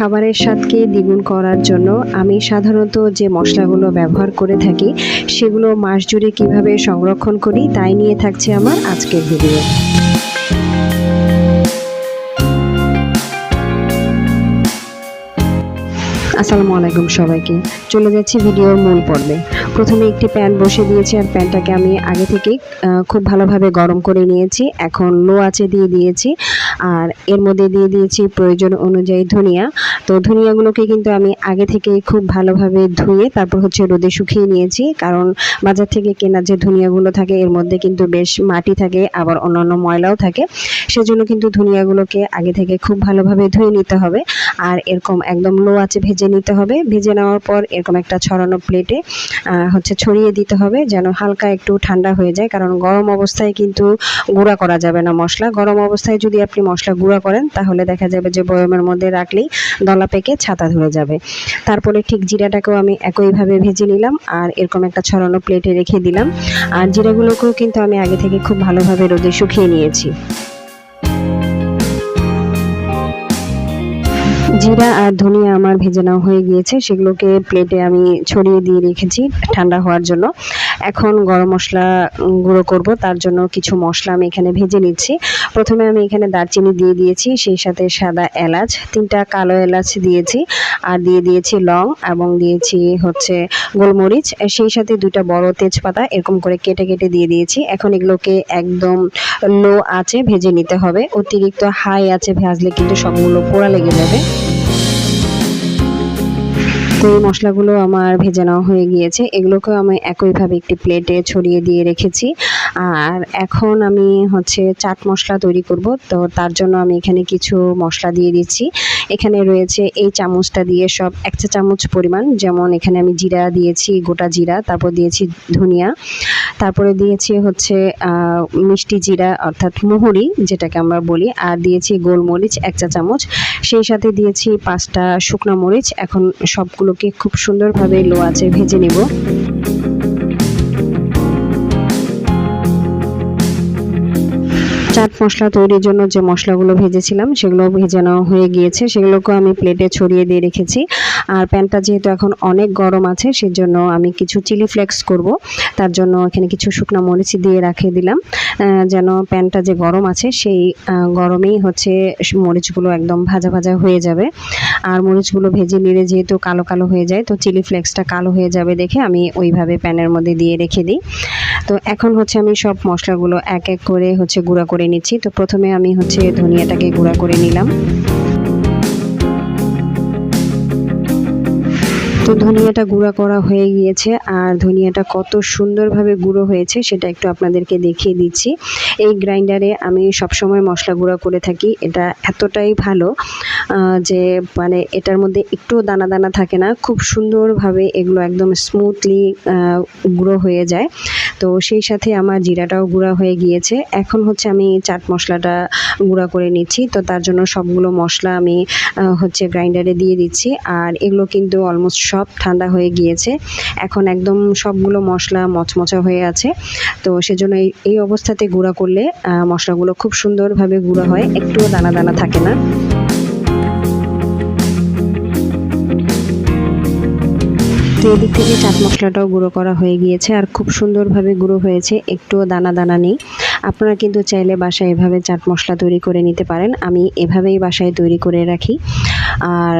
খাবারের স্বাদকে দ্বিগুণ করার জন্য আমি সাধারণত যে মশলাগুলো ব্যবহার করে থাকি সেগুলো মাস জুড়ে কীভাবে সংরক্ষণ করি তাই নিয়ে থাকছে আমার আজকের ভিডিও। আসসালামু আলাইকুম সবাইকে। চলে যাচ্ছি ভিডিওর মূল পর্বে। প্রথমে একটি প্যান বসে দিয়েছি আর প্যানটাকে আমি আগে আহ, খুব ভালোভাবে গরম করে নিয়েছি। এখন লো আঁচে দিয়ে দিয়েছি। আর এর মধ্যে দিয়ে দিয়েছি প্রয়োজন অনুযায়ী ধনিয়া। তো ধনিয়াগুলোকে কিন্তু আমি আগে থেকে খুব ভালোভাবে ধুয়ে তারপর হচ্ছে রোদে শুকিয়ে নিয়েছি। কারণ বাজার থেকে কেনা যে ধনিয়াগুলো থাকে, এর মধ্যে কিন্তু বেশ মাটি থাকে, আবার অন্যান্য ময়লাও থাকে। সেজন্য কিন্তু ধনিয়াগুলোকে আগে থেকে খুব ভালোভাবে ধুয়ে নিতে হবে। আর এরকম একদম লো আছে ভেজে নিতে হবে। ভেজে নেওয়ার পর এরকম একটা ছড়ানো প্লেটে হচ্ছে ছড়িয়ে দিতে হবে যেন হালকা একটু ঠান্ডা হয়ে যায়। কারণ গরম অবস্থায় কিন্তু গুঁড়া করা যাবে না মশলা। গরম অবস্থায় যদি আপনি মশলা গুঁড়া করেন, তাহলে দেখা যাবে যে বয়মের মধ্যে রাখলেই দলা পেকে ছাতা ধরে যাবে। তারপরে ঠিক জিরাটাকেও আমি একইভাবে ভেজে নিলাম আর এরকম একটা ছড়ানো প্লেটে রেখে দিলাম। আর জিরাগুলোকেও কিন্তু আমি আগে থেকে খুব ভালোভাবে রোদে শুকিয়ে নিয়েছি। জিরা আর ধনিয়া আমার ভেজে নেওয়া হয়ে গিয়েছে, সেগুলোকে প্লেটে আমি ছড়িয়ে দিয়ে রেখেছি ঠান্ডা হওয়ার জন্য। এখন গরম মশলা গুঁড়ো করব, তার জন্য কিছু মশলা আমি এখানে ভেজে নিচ্ছি। প্রথমে আমি এখানে দারচিনি দিয়ে দিয়েছি, সেই সাথে সাদা এলাচ, তিনটা কালো এলাচ দিয়েছি, আর দিয়ে দিয়েছি লং এবং দিয়েছি হচ্ছে গোলমরিচ সেই সাথে দুইটা বড় তেজপাতা এরকম করে কেটে কেটে দিয়ে দিয়েছি। এখন এগুলোকে একদম লো আছে ভেজে নিতে হবে, অতিরিক্ত হাই আছে ভাজলে কিন্তু সবগুলো পোড়া লেগে যাবে। তো এই মশলাগুলো আমার ভেজে নেওয়া হয়ে গিয়েছে। এগুলোকেও আমি একইভাবে একটি প্লেটে ছড়িয়ে দিয়ে রেখেছি। আর এখন আমি হচ্ছে চাট মশলা তৈরি করব। তো তার জন্য আমি এখানে কিছু মশলা দিয়ে দিচ্ছি। এখানে রয়েছে এই চামচটা দিয়ে সব এক চা চামচ পরিমাণ, যেমন এখানে আমি জিরা দিয়েছি, গোটা জিরা, তারপর দিয়েছি ধনিয়া, তারপরে দিয়েছি হচ্ছে মিষ্টি জিরা, অর্থাৎ মুহুরি, যেটাকে আমরা বলি, আর দিয়েছি গোলমরিচ এক চা চামচ। সেই সাথে দিয়েছি পাঁচটা শুকনো মরিচ। এখন সবগুলোকে খুব সুন্দরভাবে লো আঁচে ভেজে নেব। চাট মশলা তৈরির জন্য যে মশলাগুলো ভেজেছিলাম সেগুলো ভেজানো হয়ে গিয়েছে। সেগুলোকেও আমি প্লেটে ছড়িয়ে দিয়ে রেখেছি। আর প্যানটা যেহেতু এখন অনেক গরম আছে, সেজন্য আমি কিছু চিলি ফ্লেক্স করব। তার জন্য এখানে কিছু শুকনো মরিচ দিয়ে রাখিয়ে দিলাম। যেন প্যানটা যে গরম আছে, সেই গরমেই হচ্ছে মরিচগুলো একদম ভাজা ভাজা হয়ে যাবে। আর মরিচগুলো ভেজে নিলে যেহেতু কালো কালো হয়ে যায়, তো চিলি ফ্লেক্সটা কালো হয়ে যাবে দেখে আমি ওইভাবে প্যানের মধ্যে দিয়ে রেখে দিই। তো এখন হচ্ছে আমি সব মশলাগুলো এক এক করে হচ্ছে গুঁড়া করে নিচ্ছি। তো প্রথমে আমি হচ্ছে ধনিয়াটাকে গুঁড়া করে নিলাম। তো ধনিয়াটা গুঁড়া করা হয়ে গিয়েছে আর ধনিয়াটা কত সুন্দরভাবে গুঁড়ো হয়েছে সেটা একটু আপনাদেরকে দেখিয়ে দিচ্ছি। এই গ্রাইন্ডারে আমি সবসময় মশলা গুঁড়া করে থাকি, এটা এতটাই ভালো যে মানে এটার মধ্যে একটু দানা দানা থাকে না, খুব সুন্দরভাবে এগুলো একদম স্মুথলি গুঁড়ো হয়ে যায়। তো সেই সাথে আমার জিরাটাও গুঁড়া হয়ে গিয়েছে। এখন হচ্ছে আমি চাট মশলাটা গুঁড়া করে নিচ্ছি, তো তার জন্য সবগুলো মশলা আমি হচ্ছে গ্রাইন্ডারে দিয়ে দিচ্ছি। আর এগুলো কিন্তু অলমোস্ট সব ঠান্ডা হয়ে গিয়েছে। এখন একদম সবগুলো মশলা মচমচা হয়ে আছে। তো সেজন্য এই এই অবস্থাতে গুঁড়া করলে মশলাগুলো খুব সুন্দরভাবে গুঁড়া হয়। একটুও দানা দানা থাকে না। তো এদিক থেকে চাট মশলাটাও গুঁড়ো করা হয়ে গিয়েছে আর খুব সুন্দরভাবে গুঁড়ো হয়েছে। একটুও দানা দানা নেই। আপনারা কিন্তু চাইলে বাসায় এভাবে চাট মশলা তৈরি করে নিতে পারেন। আমি এভাবেই বাসায় তৈরি করে রাখি। আর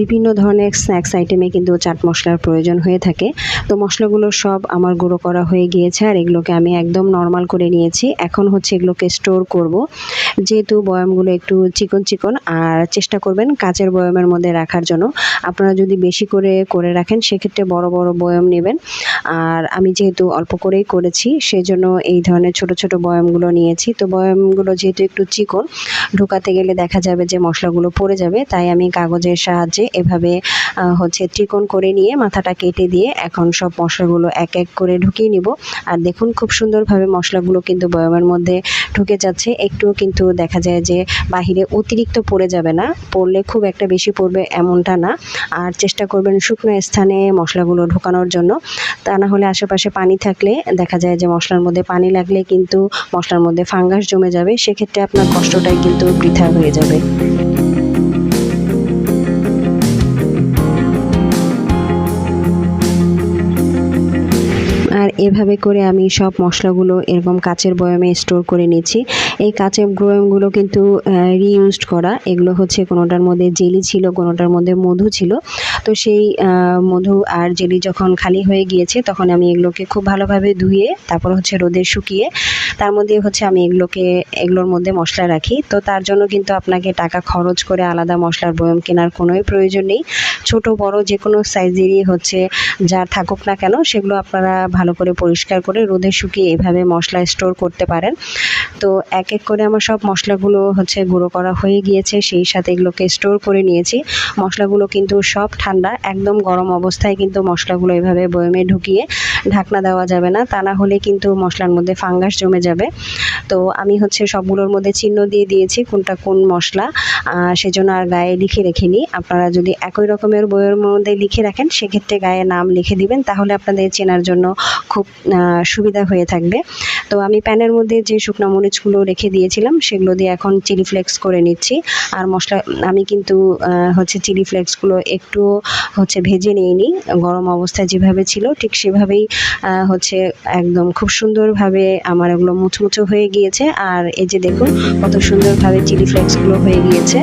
বিভিন্ন ধরনের স্ন্যাক্স আইটেমে কিন্তু চাট মশলার প্রয়োজন হয়ে থাকে। তো মশলাগুলো সব আমার গুঁড়ো করা হয়ে গিয়েছে আর এগুলোকে আমি একদম নর্মাল করে নিয়েছি। এখন হচ্ছে এগুলোকে স্টোর করব। যেহেতু বয়ামগুলো একটু চিকন চিকন, আর চেষ্টা করবেন কাচের বয়ামের মধ্যে রাখার জন্য। আপনারা যদি বেশি করে করে রাখেন, সেক্ষেত্রে বড় বড় বয়াম নেবেন। আর আমি যেহেতু অল্প করেই করেছি, সেজন্য এই ধরনের ছোট ছোট বয়ামগুলো নিয়েছি। তো বয়ামগুলো যেহেতু একটু চিকন, ঢোকাতে গেলে দেখা যাবে যে মশলাগুলো পড়ে যাবে, তাই আমি কাগজের সাহায্যে এভাবে হচ্ছে ত্রিকোণ করে নিয়ে মাথাটা কেটে দিয়ে এখন সব মশলাগুলো এক এক করে ঢুকিয়ে নিব। আর দেখুন খুব সুন্দরভাবে মশলাগুলো কিন্তু বয়ামের মধ্যে ঢুকে যাচ্ছে। একটুও কিন্তু দেখা যায় যে বাহিরে অতিরিক্ত পড়ে যাবে না, পড়লে খুব একটা বেশি পড়বে এমনটা না। আর চেষ্টা করবেন শুকনো স্থানে মশলাগুলো ঢোকানোর জন্য। তা না হলে আশেপাশে পানি থাকলে দেখা যায় যে মশলার মধ্যে পানি লাগলে কিন্তু মশলার মধ্যে ফাঙ্গাস জমে যাবে। সেক্ষেত্রে আপনার কষ্টটাই কিন্তু বৃথা হয়ে যাবে। এভাবে করে আমি সব মশলাগুলো এরকম কাচের বয়ামে স্টোর করে নিচ্ছি এই কাচের বয়ামগুলো কিন্তু রিইউজড করা। এগুলো হচ্ছে কোনোটার মধ্যে জেলি ছিল, কোনোটার মধ্যে মধু ছিল। তো সেই মধু আর জেলি যখন খালি হয়ে গিয়েছে, তখন আমি এগুলোকে খুব ভালোভাবে ধুয়ে, তারপর হচ্ছে রোদে শুকিয়ে, তার মধ্যে হচ্ছে আমি এগুলোকে, এগুলোর মধ্যে মশলা রাখি। তো তার জন্য কিন্তু আপনাকে টাকা খরচ করে আলাদা মশলার বয়ম কেনার কোনোই প্রয়োজন নেই। ছোট, বড় যে কোনো সাইজেরই হচ্ছে যা থাকুক না কেন, সেগুলো আপনারা ভালো করে পরিষ্কার করে রোদে শুকিয়ে এভাবে মশলা স্টোর করতে পারেন। তো এক এক করে আমার সব মশলাগুলো হচ্ছে গুঁড়ো করা হয়ে গিয়েছে, সেই সাথে এগুলোকে স্টোর করে নিয়েছি। মশলাগুলো কিন্তু সব ঠান্ডা, একদম গরম অবস্থায় কিন্তু মশলাগুলো এভাবে বয়মে ঢুকিয়ে ঢাকনা দেওয়া যাবে না, তা না হলে কিন্তু মশলার মধ্যে ফাঙ্গাস জমে যাবে। তো আমি হচ্ছে সবগুলোর মধ্যে চিহ্ন দিয়ে দিয়েছি কোনটা কোন মশলা সেজন্য আর গায়ে লিখে রেখেনি। আপনারা যদি একই রকমের বইয়ের মধ্যে লিখে রাখেন, সেক্ষেত্রে গায়ে নাম লিখে দিবেন, তাহলে আপনাদের চেনার জন্য খুব সুবিধা হয়ে থাকবে। তো আমি প্যানের মধ্যে যে শুকনো মরিচগুলো রেখে দিয়েছিলাম, সেগুলো দিয়ে এখন চিলি ফ্লেক্স করে নিচ্ছি। আর মশলা, আমি কিন্তু হচ্ছে চিলি ফ্লেক্সগুলো একটু হচ্ছে ভেজে নিইনি। গরম অবস্থায় যেভাবে ছিল, ঠিক সেভাবেই হচ্ছে একদম খুব সুন্দরভাবে আমার এগুলো মুচমুচো হয়ে গিয়েছে। আর এই যে দেখুন, কত সুন্দরভাবে চিলি ফ্লেক্সগুলো হয়ে গিয়েছে।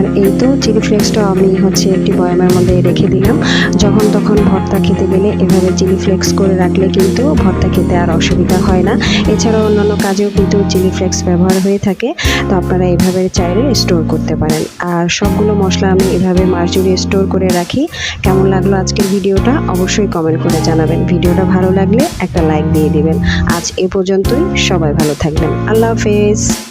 আর এই তো চিলি ফ্লেক্সটা আমি হচ্ছে একটি বয়ামের মধ্যে রেখে দিলাম। যখন তখন ভর্তা খেতে গেলে এভাবে চিলি ফ্লেক্স করে রাখলে কিন্তু ভর্তা খেতে আর অসুবিধা হয় না। এছাড়াও অন্যান্য কাজেও কিন্তু চিলি ফ্লেক্স ব্যবহার হয়ে থাকে, তো আপনারা এভাবে চাইলে স্টোর করতে পারেন। আর সবগুলো মশলা আমি এভাবে জুড়ে স্টোর করে রাখি। কেমন লাগল আজকের ভিডিওটা অবশ্যই কমেন্ট করে জানাবেন। ভিডিওটা ভালো লাগলে একটা লাইক দিয়ে দিবেন। আজ এ পর্যন্তই, সবাই ভালো থাকবেন। আল্লাহ হাফেজ।